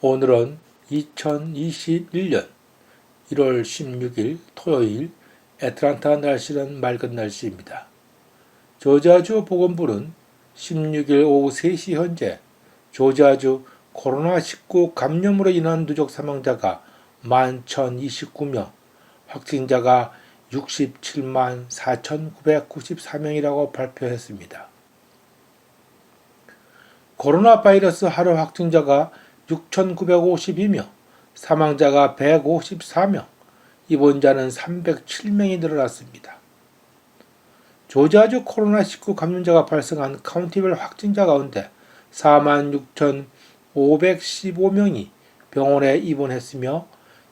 오늘은 2021년 1월 16일 토요일 애틀란타 날씨는 맑은 날씨입니다. 조지아주 보건부는 16일 오후 3시 현재 조지아주 코로나19 감염으로 인한 누적 사망자가 11,029명, 확진자가 67만 4,994명이라고 발표했습니다. 코로나 바이러스 하루 확진자가 6,952명, 사망자가 154명, 입원자는 307명이 늘어났습니다. 조지아주 코로나19 감염자가 발생한 카운티별 확진자 가운데 46,515명이 병원에 입원했으며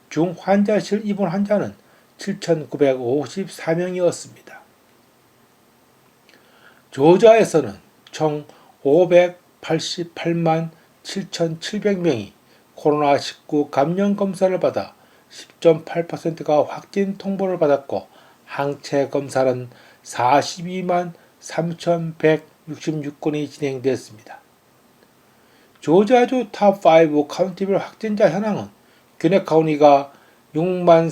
중 환자실 입원 환자는 7,954명이었습니다. 조지아에서는 총 588만 7,700명이 코로나19 감염 검사를 받아 10.8%가 확진 통보를 받았고 항체 검사는 42만 3,166건이 진행됐습니다. 조지아주 탑5 카운티별 확진자 현황은 규네 카운티가 6만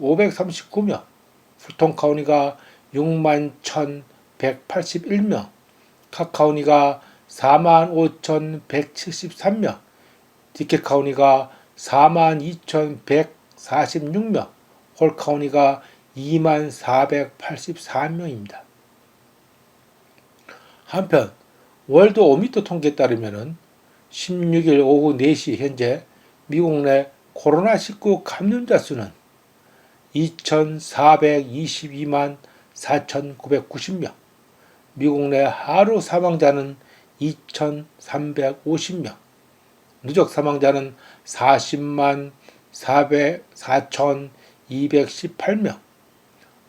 3,539명, 풀통 카운티가 6만 1,181명, 카 카운티가 4만 5,173명, 디켓 카운티가 4만 2,146명, 홀 카운티가 2만 484명입니다. 한편 월드 오미터 통계에 따르면 16일 오후 4시 현재 미국 내 코로나19 감염자 수는 2,422만 4,990명, 미국 내 하루 사망자는 2,350명, 누적 사망자는 40만 4,218명,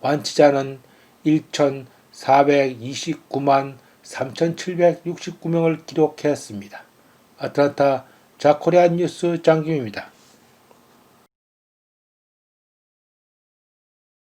완치자는 1,429만 3,769명을 기록했습니다. 아틀란타 자코리안 뉴스 장김입니다.